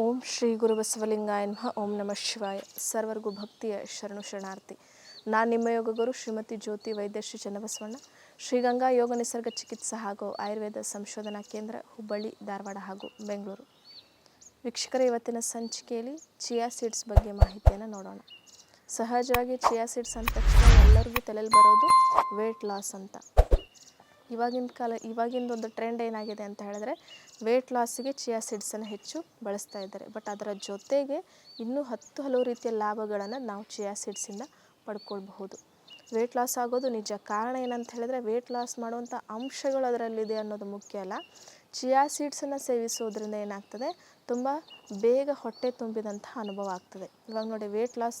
ಓಂ ಶ್ರೀ ಗುರು ಬಸವಲಿಂಗಾಯ ನಮಃ. ಓಂ ನಮಃ ಶಿವಾಯ. ಸರ್ವರ್ಗು ಭಕ್ತಿಯ ಶರಣು ಶರಣಾರ್ಥಿ. ನಾನು ನಿಮ್ಮ ಯೋಗ ಗುರು ಶ್ರೀಮತಿ ಜ್ಯೋತಿ ವೈದ್ಯಶ್ರೀ ಚನ್ನಬಸವಣ್ಣ. ಶ್ರೀಗಂಗಾ ಯೋಗ ನಿಸರ್ಗ ಚಿಕಿತ್ಸಾ ಹಾಗೂ ಆಯುರ್ವೇದ ಸಂಶೋಧನಾ ಕೇಂದ್ರ ಹುಬ್ಬಳ್ಳಿ, ಧಾರವಾಡ ಹಾಗೂ ಬೆಂಗಳೂರು. ವೀಕ್ಷಕರ, ಇವತ್ತಿನ ಸಂಚಿಕೆಯಲ್ಲಿ ಚಿಯಾ ಸೀಡ್ಸ್ ಬಗ್ಗೆ ಮಾಹಿತಿಯನ್ನು ನೋಡೋಣ. ಸಹಜವಾಗಿ ಚಿಯಾ ಸೀಡ್ಸ್ ಅಂದ ತಕ್ಷಣ ಎಲ್ಲರಿಗೂ ತಲೆಯಲ್ಲಿ ಬರೋದು ವೇಟ್ ಲಾಸ್ ಅಂತ. ಇವಾಗಿನ ಕಾಲ, ಇವಾಗಿಂದು ಒಂದು ಟ್ರೆಂಡ್ ಏನಾಗಿದೆ ಅಂತ ಹೇಳಿದ್ರೆ ವೇಟ್ ಲಾಸಿಗೆ ಚಿಯಾ ಸೀಡ್ಸನ್ನು ಹೆಚ್ಚು ಬಳಸ್ತಾ ಇದ್ದಾರೆ. ಬಟ್ ಅದರ ಜೊತೆಗೆ ಇನ್ನೂ ಹತ್ತು ಹಲವು ರೀತಿಯ ಲಾಭಗಳನ್ನು ನಾವು ಚಿಯಾ ಸೀಡ್ಸಿಂದ ಪಡ್ಕೊಳ್ಬಹುದು. ವೇಟ್ ಲಾಸ್ ಆಗೋದು ನಿಜ. ಕಾರಣ ಏನಂತ ಹೇಳಿದ್ರೆ ವೇಟ್ ಲಾಸ್ ಮಾಡುವಂಥ ಅಂಶಗಳು ಅದರಲ್ಲಿದೆ ಅನ್ನೋದು ಮುಖ್ಯ ಅಲ್ಲ. ಚಿಯಾ ಸೀಡ್ಸನ್ನು ಸೇವಿಸೋದ್ರಿಂದ ಏನಾಗ್ತದೆ? ತುಂಬ ಬೇಗ ಹೊಟ್ಟೆ ತುಂಬಿದಂಥ ಅನುಭವ ಆಗ್ತದೆ. ಇವಾಗ ನೋಡಿ ವೇಟ್ ಲಾಸ್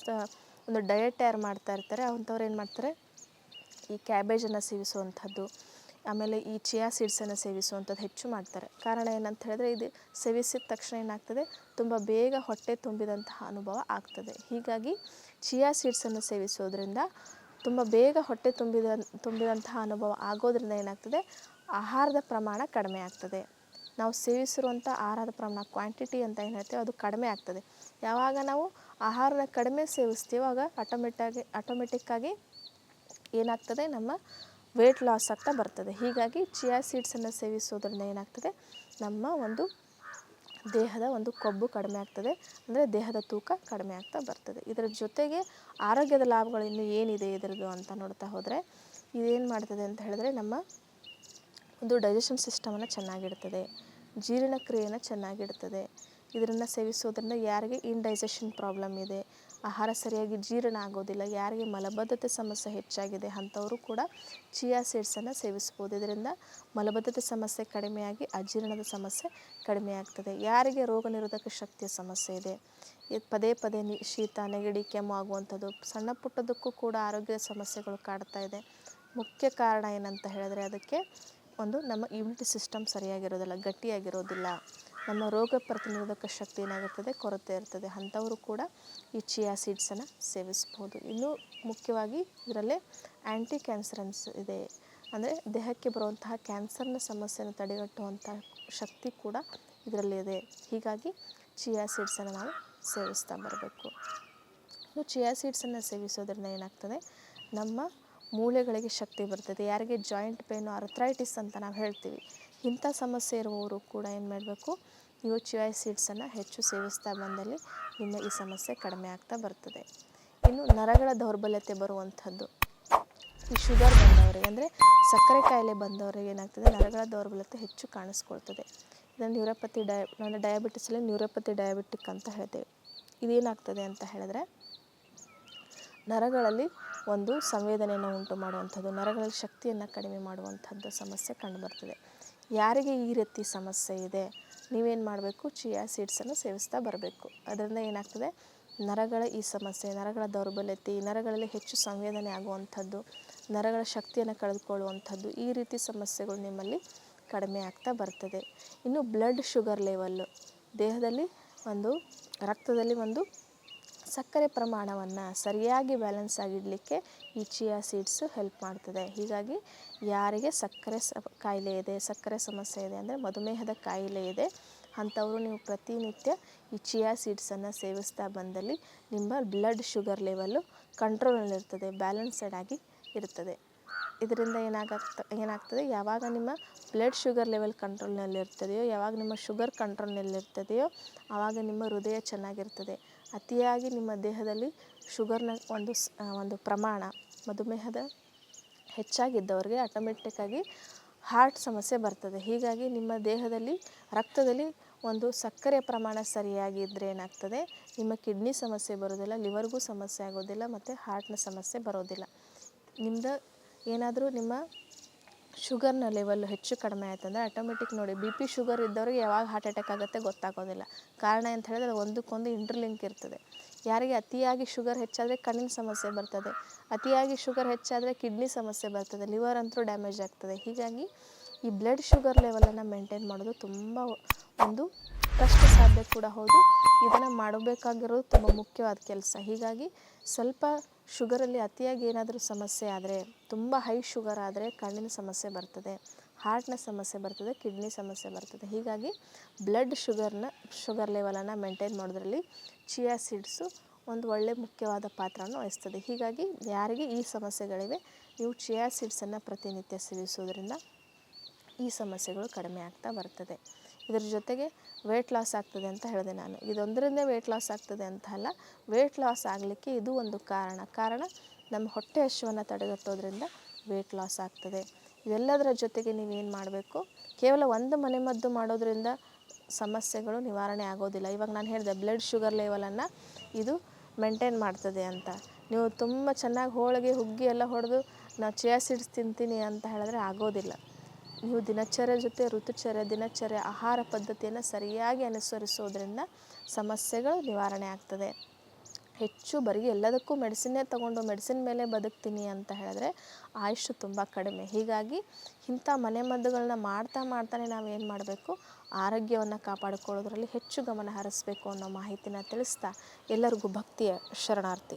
ಒಂದು ಡಯಟ್ ಯಾರು ಮಾಡ್ತಾ ಇರ್ತಾರೆ ಅಂಥವ್ರು ಏನು ಮಾಡ್ತಾರೆ? ಈ ಕ್ಯಾಬೇಜನ್ನು ಸೇವಿಸುವಂಥದ್ದು ಆಮೇಲೆ ಈ ಚಿಯಾ ಸೀಡ್ಸನ್ನು ಸೇವಿಸುವಂಥದ್ದು ಹೆಚ್ಚು ಮಾಡ್ತಾರೆ. ಕಾರಣ ಏನಂತ ಹೇಳಿದ್ರೆ ಇದು ಸೇವಿಸಿದ ತಕ್ಷಣ ಏನಾಗ್ತದೆ? ತುಂಬ ಬೇಗ ಹೊಟ್ಟೆ ತುಂಬಿದಂತಹ ಅನುಭವ ಆಗ್ತದೆ. ಹೀಗಾಗಿ ಚಿಯಾ ಸೀಡ್ಸನ್ನು ಸೇವಿಸೋದ್ರಿಂದ ತುಂಬ ಬೇಗ ಹೊಟ್ಟೆ ತುಂಬಿದ, ತುಂಬಿದಂತಹ ಅನುಭವ ಆಗೋದ್ರಿಂದ ಏನಾಗ್ತದೆ? ಆಹಾರದ ಪ್ರಮಾಣ ಕಡಿಮೆ ಆಗ್ತದೆ. ನಾವು ಸೇವಿಸಿರುವಂಥ ಆಹಾರದ ಪ್ರಮಾಣ ಕ್ವಾಂಟಿಟಿ ಅಂತ ಏನು ಹೇಳ್ತೇವೆ ಅದು ಕಡಿಮೆ ಆಗ್ತದೆ. ಯಾವಾಗ ನಾವು ಆಹಾರನ ಕಡಿಮೆ ಸೇವಿಸ್ತೀವೋ ಆಗ ಆಟೋಮೆಟಾಗಿ ಆಟೋಮೆಟಿಕ್ಕಾಗಿ ಏನಾಗ್ತದೆ? ನಮ್ಮ ವೇಟ್ ಲಾಸ್ ಆಗ್ತಾ ಬರ್ತದೆ. ಹೀಗಾಗಿ ಚಿಯಾ ಸೀಡ್ಸನ್ನು ಸೇವಿಸೋದ್ರಿಂದ ಏನಾಗ್ತದೆ? ನಮ್ಮ ಒಂದು ದೇಹದ ಒಂದು ಕೊಬ್ಬು ಕಡಿಮೆ ಆಗ್ತದೆ. ಅಂದರೆ ದೇಹದ ತೂಕ ಕಡಿಮೆ ಆಗ್ತಾ ಬರ್ತದೆ. ಇದರ ಜೊತೆಗೆ ಆರೋಗ್ಯದ ಲಾಭಗಳು ಇನ್ನು ಏನಿದೆ ಇದರದ್ದು ಅಂತ ನೋಡ್ತಾ ಹೋದರೆ, ಇದೇನು ಮಾಡ್ತದೆ ಅಂತ ಹೇಳಿದ್ರೆ ನಮ್ಮ ಒಂದು ಡೈಜೆಷನ್ ಸಿಸ್ಟಮನ್ನು ಚೆನ್ನಾಗಿಡ್ತದೆ. ಜೀರ್ಣಕ್ರಿಯೆಯನ್ನು ಚೆನ್ನಾಗಿಡ್ತದೆ. ಇದನ್ನು ಸೇವಿಸೋದ್ರಿಂದ ಯಾರಿಗೆ ಇಂಡೈಜೆಷನ್ ಪ್ರಾಬ್ಲಮ್ ಇದೆ? ಆಹಾರ ಸರಿಯಾಗಿ ಜೀರ್ಣ ಆಗೋದಿಲ್ಲ, ಯಾರಿಗೆ ಮಲಬದ್ಧತೆ ಸಮಸ್ಯೆ ಹೆಚ್ಚಾಗಿದೆ ಅಂಥವರು ಕೂಡ ಚಿಯಾ ಸೀಡ್ಸನ್ನು ಸೇವಿಸ್ಬೋದು. ಇದರಿಂದ ಮಲಬದ್ಧತೆ ಸಮಸ್ಯೆ ಕಡಿಮೆಯಾಗಿ ಅಜೀರ್ಣದ ಸಮಸ್ಯೆ ಕಡಿಮೆ ಆಗ್ತದೆ ಯಾರಿಗೆ ರೋಗ ನಿರೋಧಕ ಶಕ್ತಿಯ ಸಮಸ್ಯೆ ಇದೆ ಪದೇ ಪದೇ ನಿ ಶೀತ, ನೆಗಡಿ, ಕೆಮ್ಮು ಆಗುವಂಥದ್ದು ಸಣ್ಣ ಪುಟ್ಟದಕ್ಕೂ ಕೂಡ ಆರೋಗ್ಯದ ಸಮಸ್ಯೆಗಳು ಕಾಡ್ತಾ ಇದೆ. ಮುಖ್ಯ ಕಾರಣ ಏನಂತ ಹೇಳಿದ್ರೆ ಅದಕ್ಕೆ ಒಂದು ನಮ್ಮ ಇಮ್ಯುನಿಟಿ ಸಿಸ್ಟಮ್ ಸರಿಯಾಗಿರೋದಿಲ್ಲ, ಗಟ್ಟಿಯಾಗಿರೋದಿಲ್ಲ. ನಮ್ಮ ರೋಗ ಪ್ರತಿರೋಧಕ ಶಕ್ತಿ ಏನಾಗಿರ್ತದೆ ಕೊರತೆ ಇರ್ತದೆ. ಅಂಥವರು ಕೂಡ ಈ ಚಿಯಾ ಸೀಡ್ಸನ್ನು ಸೇವಿಸ್ಬೋದು. ಇನ್ನೂ ಮುಖ್ಯವಾಗಿ ಇದರಲ್ಲೇ ಆ್ಯಂಟಿ ಕ್ಯಾನ್ಸರನ್ಸ್ ಇದೆ. ಅಂದರೆ ದೇಹಕ್ಕೆ ಬರುವಂತಹ ಕ್ಯಾನ್ಸರ್ನ ಸಮಸ್ಯೆಯನ್ನು ತಡೆಗಟ್ಟುವಂಥ ಶಕ್ತಿ ಕೂಡ ಇದರಲ್ಲಿದೆ ಹೀಗಾಗಿ ಚಿಯಾ ಸೀಡ್ಸನ್ನು ನಾವು ಸೇವಿಸ್ತಾ ಬರಬೇಕು. ಇನ್ನು ಚಿಯಾ ಸೀಡ್ಸನ್ನು ಸೇವಿಸೋದ್ರಿಂದ ಏನಾಗ್ತದೆ? ನಮ್ಮ ಮೂಳೆಗಳಿಗೆ ಶಕ್ತಿ ಬರ್ತದೆ. ಯಾರಿಗೆ ಜಾಯಿಂಟ್ ಪೇನು ಅರ್ಥ್ರೈಟಿಸ್ ಅಂತ ನಾವು ಹೇಳ್ತೀವಿ. ಇಂಥ ಸಮಸ್ಯೆ ಇರುವವರು ಕೂಡ ಏನು ಮಾಡಬೇಕು? ನೀವು ಚಿಯಾ ಸೀಡ್ಸನ್ನು ಹೆಚ್ಚು ಸೇವಿಸ್ತಾ ಬಂದಲ್ಲಿ ನಿಮ್ಮ ಈ ಸಮಸ್ಯೆ ಕಡಿಮೆ ಆಗ್ತಾ ಬರ್ತದೆ. ಇನ್ನು ನರಗಳ ದೌರ್ಬಲ್ಯತೆ ಬರುವಂಥದ್ದು, ಈ ಶುಗರ್ ಬಂದವರಿಗೆ, ಅಂದರೆ ಸಕ್ಕರೆ ಕಾಯಿಲೆ ಬಂದವರಿಗೆ ಏನಾಗ್ತದೆ? ನರಗಳ ದೌರ್ಬಲ್ಯತೆ ಹೆಚ್ಚು ಕಾಣಿಸ್ಕೊಳ್ತದೆ. ಇದನ್ನು ನ್ಯೂರೋಪತಿ ಡಯ, ಅಂದರೆ ಡಯಾಬಿಟಿಸಲ್ಲಿ ನ್ಯೂರೋಪತಿ ಡಯಾಬಿಟಿಕ್ ಅಂತ ಹೇಳ್ತೇವೆ. ಇದೇನಾಗ್ತದೆ ಅಂತ ಹೇಳಿದ್ರೆ, ನರಗಳಲ್ಲಿ ಒಂದು ಸಂವೇದನೆಯನ್ನು ಉಂಟು ಮಾಡುವಂಥದ್ದು, ನರಗಳಲ್ಲಿ ಶಕ್ತಿಯನ್ನು ಕಡಿಮೆ ಮಾಡುವಂಥದ್ದು ಸಮಸ್ಯೆ ಕಂಡುಬರ್ತದೆ ಯಾರಿಗೆ ಈ ರೀತಿ ಸಮಸ್ಯೆ ಇದೆ? ನೀವೇನು ಮಾಡಬೇಕು? ಚಿಯಾ ಸೀಡ್ಸನ್ನು ಸೇವಿಸ್ತಾ ಬರಬೇಕು. ಅದರಿಂದ ಏನಾಗ್ತದೆ? ನರಗಳ ಈ ಸಮಸ್ಯೆ, ನರಗಳ ದೌರ್ಬಲ್ಯತೆ, ನರಗಳಲ್ಲಿ ಹೆಚ್ಚು ಸಂವೇದನೆ ಆಗುವಂಥದ್ದು, ನರಗಳ ಶಕ್ತಿಯನ್ನು ಕಳೆದುಕೊಳ್ಳುವಂಥದ್ದು ಈ ರೀತಿ ಸಮಸ್ಯೆಗಳು ನಿಮ್ಮಲ್ಲಿ ಕಡಿಮೆ ಆಗ್ತಾ ಬರ್ತದೆ. ಇನ್ನು ಬ್ಲಡ್ ಶುಗರ್ ಲೆವೆಲ್ಲು ದೇಹದಲ್ಲಿ ಒಂದು, ರಕ್ತದಲ್ಲಿ ಒಂದು ಸಕ್ಕರೆ ಪ್ರಮಾಣವನ್ನು ಸರಿಯಾಗಿ ಬ್ಯಾಲೆನ್ಸ್ ಆಗಿಡಲಿಕ್ಕೆ ಈ ಚಿಯಾ ಸೀಡ್ಸು ಹೆಲ್ಪ್ ಮಾಡ್ತದೆ. ಹೀಗಾಗಿ ಯಾರಿಗೆ ಸಕ್ಕರೆ ಸ, ಕಾಯಿಲೆ ಇದೆ, ಸಕ್ಕರೆ ಸಮಸ್ಯೆ ಇದೆ ಅಂದರೆ ಮಧುಮೇಹದ ಕಾಯಿಲೆ ಇದೆ, ಅಂಥವರು ನೀವು ಪ್ರತಿನಿತ್ಯ ಈ ಚಿಯಾ ಸೀಡ್ಸನ್ನು ಸೇವಿಸ್ತಾ ಬಂದಲ್ಲಿ ನಿಮ್ಮ ಬ್ಲಡ್ ಶುಗರ್ ಲೆವೆಲ್ಲು ಕಂಟ್ರೋಲ್ನಲ್ಲಿರ್ತದೆ ಬ್ಯಾಲೆನ್ಸಡ್ ಆಗಿ ಇರ್ತದೆ. ಇದರಿಂದ ಏನಾಗತ್ತ, ಏನಾಗ್ತದೆ, ಯಾವಾಗ ನಿಮ್ಮ ಬ್ಲಡ್ ಶುಗರ್ ಲೆವೆಲ್ ಕಂಟ್ರೋಲ್ನಲ್ಲಿರ್ತದೆಯೋ ಯಾವಾಗ ನಿಮ್ಮ ಶುಗರ್ ಕಂಟ್ರೋಲ್ನಲ್ಲಿರ್ತದೆಯೋ ಆವಾಗ ನಿಮ್ಮ ಹೃದಯ ಚೆನ್ನಾಗಿರ್ತದೆ. ಅತಿಯಾಗಿ ನಿಮ್ಮ ದೇಹದಲ್ಲಿ ಶುಗರ್ನ ಒಂದು ಒಂದು ಪ್ರಮಾಣ, ಮಧುಮೇಹದ ಹೆಚ್ಚಾಗಿದ್ದವ್ರಿಗೆ ಆಟೋಮೆಟಿಕ್ಕಾಗಿ ಹಾರ್ಟ್ ಸಮಸ್ಯೆ ಬರ್ತದೆ. ಹೀಗಾಗಿ ನಿಮ್ಮ ದೇಹದಲ್ಲಿ, ರಕ್ತದಲ್ಲಿ ಒಂದು ಸಕ್ಕರೆ ಪ್ರಮಾಣ ಸರಿಯಾಗಿದ್ದರೆ ಏನಾಗ್ತದೆ? ನಿಮ್ಮ ಕಿಡ್ನಿ ಸಮಸ್ಯೆ ಬರೋದಿಲ್ಲ ಲಿವರ್ಗೂ ಸಮಸ್ಯೆ ಆಗೋದಿಲ್ಲ, ಮತ್ತು ಹಾರ್ಟ್ನ ಸಮಸ್ಯೆ ಬರೋದಿಲ್ಲ. ನಿಮ್ದು ಏನಾದರೂ ನಿಮ್ಮ ಶುಗರ್ನ ಲೆವೆಲ್ ಹೆಚ್ಚು ಕಡಿಮೆ ಆಯ್ತಂದರೆ ಆಟೋಮೆಟಿಕ್ ನೋಡಿ ಬಿ ಪಿ ಶುಗರ್ ಇದ್ದವ್ರಿಗೆ ಯಾವಾಗ ಹಾರ್ಟ್ ಅಟ್ಯಾಕ್ ಆಗುತ್ತೆ ಗೊತ್ತಾಗೋದಿಲ್ಲ. ಕಾರಣ ಅಂತ ಹೇಳಿದ್ರೆ ಒಂದಕ್ಕೊಂದು ಇಂಟರ್ಲಿಂಕ್ ಇರ್ತದೆ. ಯಾರಿಗೆ ಅತಿಯಾಗಿ ಶುಗರ್ ಹೆಚ್ಚಾದರೆ ಕಣ್ಣಿನ ಸಮಸ್ಯೆ ಬರ್ತದೆ. ಅತಿಯಾಗಿ ಶುಗರ್ ಹೆಚ್ಚಾದರೆ ಕಿಡ್ನಿ ಸಮಸ್ಯೆ ಬರ್ತದೆ. ಲಿವರ್ ಅಂತೂ ಡ್ಯಾಮೇಜ್ ಆಗ್ತದೆ. ಹೀಗಾಗಿ ಈ ಬ್ಲಡ್ ಶುಗರ್ ಲೆವೆಲನ್ನು ಮೇಂಟೈನ್ ಮಾಡೋದು ತುಂಬ ಒಂದು ಕಷ್ಟ ಸಾಧ್ಯ ಕೂಡ ಹೌದು. ಇದನ್ನು ಮಾಡಬೇಕಾಗಿರೋದು ತುಂಬ ಮುಖ್ಯವಾದ ಕೆಲಸ. ಹೀಗಾಗಿ ಸ್ವಲ್ಪ ಶುಗರಲ್ಲಿ ಅತಿಯಾಗಿ ಏನಾದರೂ ಸಮಸ್ಯೆ ಆದರೆ, ತುಂಬ ಹೈ ಶುಗರ್ ಆದರೆ ಕಣ್ಣಿನ ಸಮಸ್ಯೆ ಬರ್ತದೆ, ಹಾರ್ಟ್ನ ಸಮಸ್ಯೆ ಬರ್ತದೆ, ಕಿಡ್ನಿ ಸಮಸ್ಯೆ ಬರ್ತದೆ. ಹೀಗಾಗಿ ಬ್ಲಡ್ ಶುಗರ್ನ, ಶುಗರ್ ಲೆವೆಲನ್ನು ಮೇಂಟೈನ್ ಮಾಡೋದ್ರಲ್ಲಿ ಚಿಯಾ ಸೀಡ್ಸು ಒಂದು ಒಳ್ಳೆ ಮುಖ್ಯವಾದ ಪಾತ್ರವನ್ನು ವಹಿಸ್ತದೆ. ಹೀಗಾಗಿ ಯಾರಿಗೆ ಈ ಸಮಸ್ಯೆಗಳಿವೆ ನೀವು ಚಿಯಾ ಸೀಡ್ಸನ್ನು ಪ್ರತಿನಿತ್ಯ ಸೇವಿಸೋದ್ರಿಂದ ಈ ಸಮಸ್ಯೆಗಳು ಕಡಿಮೆ ಆಗ್ತಾ ಬರ್ತದೆ. ಇದರ ಜೊತೆಗೆ ವೆಯ್ಟ್ ಲಾಸ್ ಆಗ್ತದೆ ಅಂತ ಹೇಳಿದೆ ನಾನು. ಇದೊಂದರಿಂದ ವೆಯ್ಟ್ ಲಾಸ್ ಆಗ್ತದೆ ಅಂತ ಅಲ್ಲ ವೆಯ್ಟ್ ಲಾಸ್ ಆಗಲಿಕ್ಕೆ ಇದು ಒಂದು ಕಾರಣ. ಕಾರಣ, ನಮ್ಮ ಹೊಟ್ಟೆ ಹಸಿವನ್ನು ತಡೆಗಟ್ಟೋದ್ರಿಂದ ವೆಯ್ಟ್ ಲಾಸ್ ಆಗ್ತದೆ. ಇವೆಲ್ಲದರ ಜೊತೆಗೆ ನೀವೇನು ಮಾಡಬೇಕು? ಕೇವಲ ಒಂದು ಮನೆಮದ್ದು ಮಾಡೋದ್ರಿಂದ ಸಮಸ್ಯೆಗಳು ನಿವಾರಣೆ ಆಗೋದಿಲ್ಲ. ಇವಾಗ ನಾನು ಹೇಳಿದೆ ಬ್ಲಡ್ ಶುಗರ್ ಲೆವೆಲನ್ನು ಇದು ಮೇಂಟೈನ್ ಮಾಡ್ತದೆ ಅಂತ. ನೀವು ತುಂಬ ಚೆನ್ನಾಗಿ ಹೋಳಿಗೆ, ಹುಗ್ಗಿ ಎಲ್ಲ ಹೊಡೆದು ನಾವು ಚಿಯಾ ತಿಂತೀನಿ ಅಂತ ಹೇಳಿದ್ರೆ ಆಗೋದಿಲ್ಲ. ನೀವು ದಿನಚರ್ಯ ಜೊತೆ ಋತುಚರ್ಯ, ದಿನಚರ್ಯ ಆಹಾರ ಪದ್ಧತಿಯನ್ನು ಸರಿಯಾಗಿ ಅನುಸರಿಸೋದ್ರಿಂದ ಸಮಸ್ಯೆಗಳು ನಿವಾರಣೆ ಆಗ್ತದೆ. ಹೆಚ್ಚು ಬರೀ ಎಲ್ಲದಕ್ಕೂ ಮೆಡಿಸಿನ್ನೇ ತಗೊಂಡು ಮೆಡಿಸಿನ್ ಮೇಲೆ ಬದುಕ್ತೀನಿ ಅಂತ ಹೇಳಿದ್ರೆ ಆಯುಷ್ ತುಂಬ ಕಡಿಮೆ. ಹೀಗಾಗಿ ಇಂಥ ಮನೆಮದ್ದುಗಳನ್ನ ಮಾಡ್ತಾ ಮಾಡ್ತಾನೆ ನಾವು ಏನು ಮಾಡಬೇಕು? ಆರೋಗ್ಯವನ್ನು ಕಾಪಾಡಿಕೊಳ್ಳೋದ್ರಲ್ಲಿ ಹೆಚ್ಚು ಗಮನ ಹರಿಸ್ಬೇಕು ಅನ್ನೋ ಮಾಹಿತಿನ ತಿಳಿಸ್ತಾ ಎಲ್ಲರಿಗೂ ಭಕ್ತಿಯ ಶರಣಾರ್ಥಿ.